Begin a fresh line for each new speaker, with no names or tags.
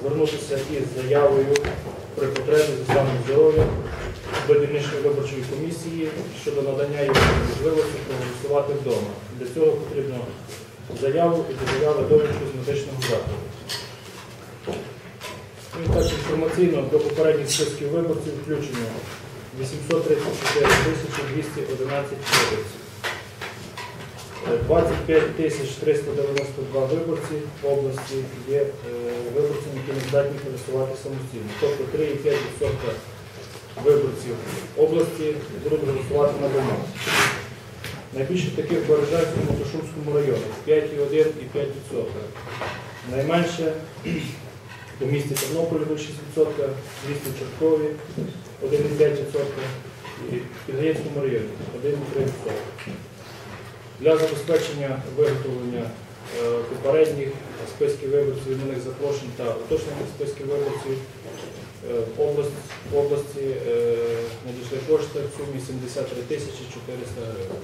звернутися із заявою при потребі за станом здоров'я до дільничної виборчої комісії щодо надання їм можливості проголосувати вдома. Для цього потрібно заяву і заяви довідку з медичного закладу. Ну і так інформаційно до попередніх списків виборців включено 834 211 виборців. Е, 25 тисяч 392 виборці в області є е, виборцями, які не здатні пересувати самостійно. Тобто 3,5% виборців області будуть голосувати на дому. Найбільше таких в Бережанському та районі 5,1 і 5%. Найменше у місті Тернополі 0,6%, в місті Чорткові 1,5% і в Підгаєцькому районі 1,3%. Для забезпечення виготовлення е, попередніх списків виборців, іменних запрошень та уточнених списків виборців е, в область- в області е, надійшли кошти в сумі 73 тисячі 400 гривень.